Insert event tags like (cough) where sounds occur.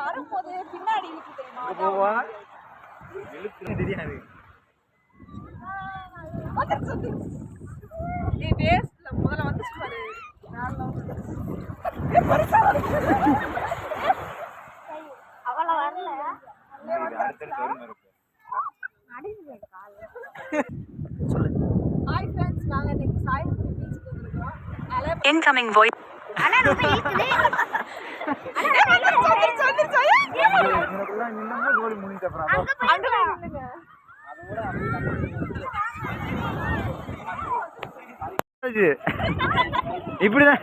வரும்போது பின்னாடி இருக்கு தெரியுமா? தெரியாது. முதல்ல வந்துருச்சு. அவ்வளோ வரல. ஹாய் ஃப்ரெண்ட்ஸ் நாங்க இன்னைக்கு சாயல்குடி பீச்சுக்கு வந்திருக்கோம். அலை Incoming voice. ஆனா ரொம்ப. இவனுக்குலாம் நின்னோம்னா கோலி முடிஞ்ச அப்புறம். (laughs) இப்படிதான்